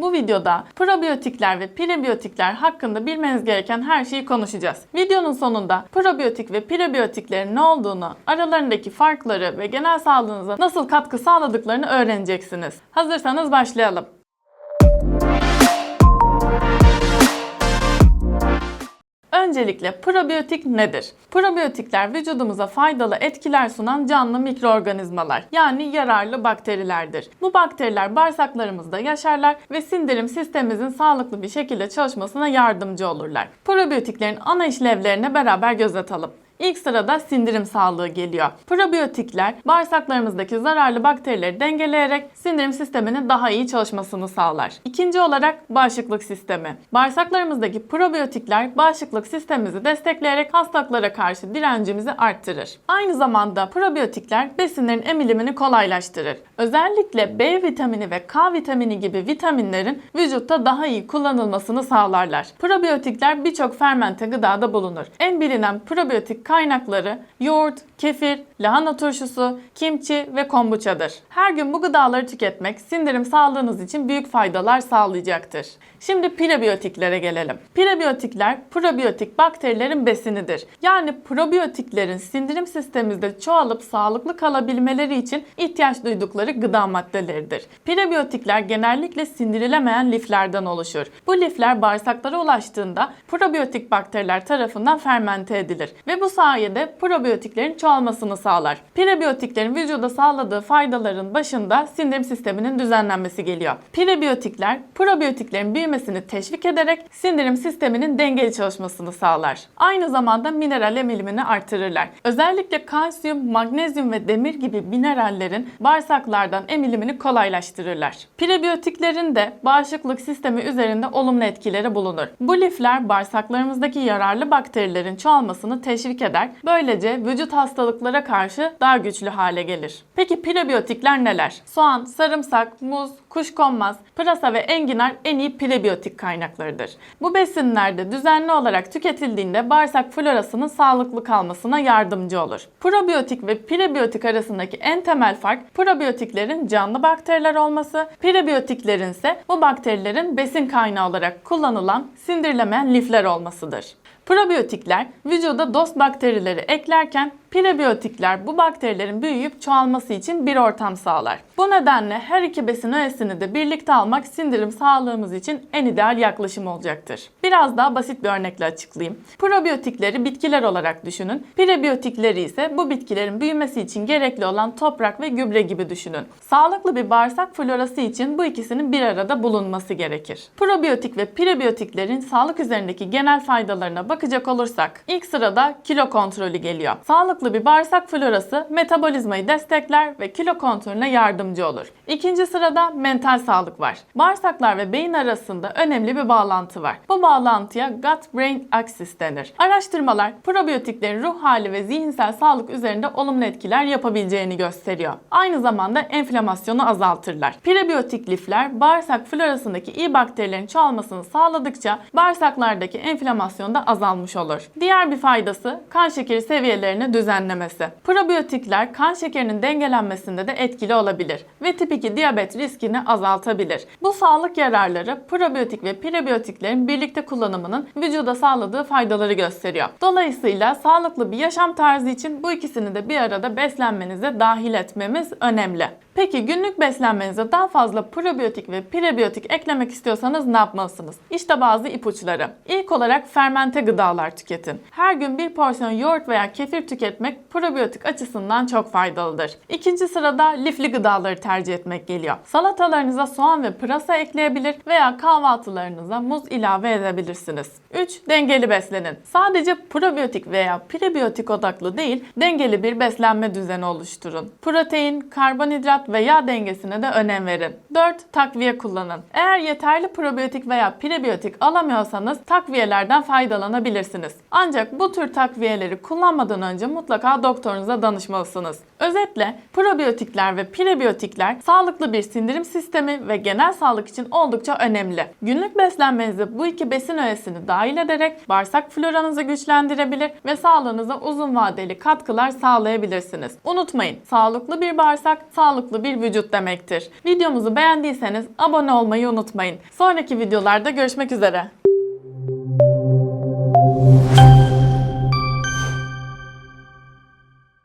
Bu videoda probiyotikler ve prebiyotikler hakkında bilmeniz gereken her şeyi konuşacağız. Videonun sonunda probiyotik ve prebiyotiklerin ne olduğunu, aralarındaki farkları ve genel sağlığınıza nasıl katkı sağladıklarını öğreneceksiniz. Hazırsanız başlayalım. Öncelikle probiyotik nedir? Probiyotikler vücudumuza faydalı etkiler sunan canlı mikroorganizmalar yani yararlı bakterilerdir. Bu bakteriler bağırsaklarımızda yaşarlar ve sindirim sistemimizin sağlıklı bir şekilde çalışmasına yardımcı olurlar. Probiyotiklerin ana işlevlerine beraber göz atalım. İlk sırada sindirim sağlığı geliyor. Probiyotikler bağırsaklarımızdaki zararlı bakterileri dengeleyerek sindirim sisteminin daha iyi çalışmasını sağlar. İkinci olarak bağışıklık sistemi. Bağırsaklarımızdaki probiyotikler bağışıklık sistemimizi destekleyerek hastalıklara karşı direncimizi arttırır. Aynı zamanda probiyotikler besinlerin emilimini kolaylaştırır. Özellikle B vitamini ve K vitamini gibi vitaminlerin vücutta daha iyi kullanılmasını sağlarlar. Probiyotikler birçok fermente gıdada bulunur. En bilinen probiyotik kaynakları yoğurt, kefir, lahana turşusu, kimçi ve kombuçadır. Her gün bu gıdaları tüketmek sindirim sağlığınız için büyük faydalar sağlayacaktır. Şimdi prebiyotiklere gelelim. Prebiyotikler probiyotik bakterilerin besinidir. Yani probiyotiklerin sindirim sistemimizde çoğalıp sağlıklı kalabilmeleri için ihtiyaç duydukları gıda maddeleridir. Prebiyotikler genellikle sindirilemeyen liflerden oluşur. Bu lifler bağırsaklara ulaştığında probiyotik bakteriler tarafından fermente edilir ve bu sayede probiyotiklerin çoğalmasını sağlar. Prebiyotiklerin vücuda sağladığı faydaların başında sindirim sisteminin düzenlenmesi geliyor. Prebiyotikler probiyotiklerin büyümesini teşvik ederek sindirim sisteminin dengeli çalışmasını sağlar. Aynı zamanda mineral emilimini artırırlar. Özellikle kalsiyum, magnezyum ve demir gibi minerallerin bağırsaklardan emilimini kolaylaştırırlar. Prebiyotiklerin de bağışıklık sistemi üzerinde olumlu etkileri bulunur. Bu lifler bağırsaklarımızdaki yararlı bakterilerin çoğalmasını teşvik eder. Böylece vücut hastalıklara karşı daha güçlü hale gelir. Peki prebiyotikler neler? Soğan, sarımsak, muz, kuşkonmaz, pırasa ve enginar en iyi prebiyotik kaynaklarıdır. Bu besinlerde düzenli olarak tüketildiğinde bağırsak florasının sağlıklı kalmasına yardımcı olur. Probiyotik ve prebiyotik arasındaki en temel fark probiyotiklerin canlı bakteriler olması, prebiyotiklerin ise bu bakterilerin besin kaynağı olarak kullanılan sindirilemeyen lifler olmasıdır. Probiyotikler vücuda dost bakterileri eklerken prebiyotikler bu bakterilerin büyüyüp çoğalması için bir ortam sağlar. Bu nedenle her iki besin öğesini de birlikte almak sindirim sağlığımız için en ideal yaklaşım olacaktır. Biraz daha basit bir örnekle açıklayayım. Probiyotikleri bitkiler olarak düşünün. Prebiyotikleri ise bu bitkilerin büyümesi için gerekli olan toprak ve gübre gibi düşünün. Sağlıklı bir bağırsak florası için bu ikisinin bir arada bulunması gerekir. Probiyotik ve prebiyotiklerin sağlık üzerindeki genel faydalarına bakacak olursak ilk sırada kilo kontrolü geliyor. Sağlıklı bir bağırsak florası metabolizmayı destekler ve kilo kontrolüne yardımcı olur. İkinci sırada mental sağlık var. Bağırsaklar ve beyin arasında önemli bir bağlantı var. Bu bağlantıya gut-brain axis denir. Araştırmalar probiyotiklerin ruh hali ve zihinsel sağlık üzerinde olumlu etkiler yapabileceğini gösteriyor. Aynı zamanda enflamasyonu azaltırlar. Prebiyotik lifler bağırsak florasındaki iyi bakterilerin çoğalmasını sağladıkça bağırsaklardaki enflamasyon da azalmış olur. Diğer bir faydası kan şekeri seviyelerini düzenlemesi. Probiyotikler kan şekerinin dengelenmesinde de etkili olabilir ve tip 2 diyabet riskini azaltabilir. Bu sağlık yararları probiyotik ve prebiyotiklerin birlikte kullanımının vücuda sağladığı faydaları gösteriyor. Dolayısıyla sağlıklı bir yaşam tarzı için bu ikisini de bir arada beslenmenize dahil etmemiz önemli. Peki günlük beslenmenize daha fazla probiyotik ve prebiyotik eklemek istiyorsanız ne yapmalısınız? İşte bazı ipuçları. İlk olarak fermente gıdalar tüketin. Her gün bir porsiyon yoğurt veya kefir tüketmek probiyotik açısından çok faydalıdır. İkinci sırada lifli gıdaları tercih etmek geliyor. Salatalarınıza soğan ve pırasa ekleyebilir veya kahvaltılarınıza muz ilave edebilirsiniz. 3. Dengeli beslenin. Sadece probiyotik veya prebiyotik odaklı değil, dengeli bir beslenme düzeni oluşturun. Protein, karbonhidrat ve yağ dengesine de önem verin. 4. Takviye kullanın. Eğer yeterli probiyotik veya prebiyotik alamıyorsanız takviyelerden faydalanabilirsiniz. Ancak bu tür takviyeleri kullanmadan önce mutlaka doktorunuza danışmalısınız. Özetle probiyotikler ve prebiyotikler sağlıklı bir sindirim sistemi ve genel sağlık için oldukça önemli. Günlük beslenmenize bu iki besin öğesini dahil ederek bağırsak floranızı güçlendirebilir ve sağlığınıza uzun vadeli katkılar sağlayabilirsiniz. Unutmayın, sağlıklı bir bağırsak sağlıklı sağlıklı bir vücut demektir. Videomuzu beğendiyseniz abone olmayı unutmayın. Sonraki videolarda görüşmek üzere.